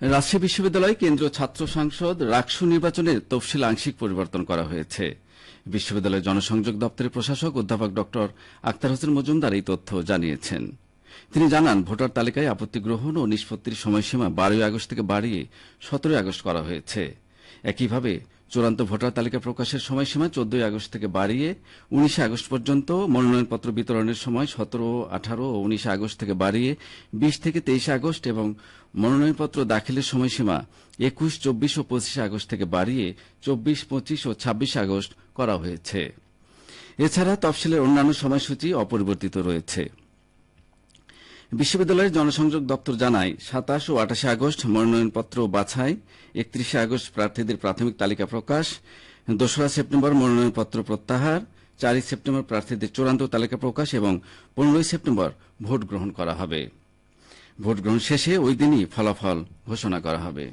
রাজশাহী বিশ্ববিদ্যালয় কেন্দ্রীয় ছাত্র সংসদ রাকসু নির্বাচনের তফসিল আংশিক পরিবর্তন করা হয়েছে। বিশ্ববিদ্যালয়ের জনসংযোগ দপ্তরের প্রশাসক অধ্যাপক ড. আক্তার হোসেন মজুমদার এই তথ্য জানিয়েছেন। তিনি জানান, ভোটার তালিকায় আপত্তি গ্রহণ ও নিষ্পত্তির সময়সীমা বারোই আগস্ট থেকে বাড়িয়ে সতেরোই আগস্ট করা হয়েছে। একইভাবে চূড়ান্ত ভোটার তালিকা প্রকাশের সময়সীমা চোদ্দই আগস্ট থেকে বাড়িয়ে উনিশে আগস্ট পর্যন্ত মনোনয়নপত্র বিতরণের সময় সতেরো, আঠারো ও উনিশে আগস্ট থেকে বাড়িয়ে বিশ থেকে তেইশে আগস্ট এবং মনোনয়নপত্র দাখিলের সময়সীমা একুশ, চব্বিশ ও পঁচিশে আগস্ট থেকে বাড়িয়ে চব্বিশ, পঁচিশ ও ছাব্বিশে আগস্ট করা হয়েছে। এছাড়া তফসিলের অন্যান্য সময়সূচি অপরিবর্তিত রয়েছে। বিশ্ববিদ্যালয়ের জনসংযোগ দপ্তর জানায়, সাতাশ ও আঠাশে আগস্ট মনোনয়নপত্র বাছাই, একত্রিশে আগস্ট প্রার্থীদের প্রাথমিক তালিকা প্রকাশ, দোসরা সেপ্টেম্বর মনোনয়নপত্র প্রত্যাহার, চারই সেপ্টেম্বর প্রার্থীদের চূড়ান্ত তালিকা প্রকাশ এবং পনেরোই সেপ্টেম্বর ভোট গ্রহণ করা হবে। ভোট গ্রহণ শেষে ওই দিনই ফলাফল ঘোষণা করা হবে।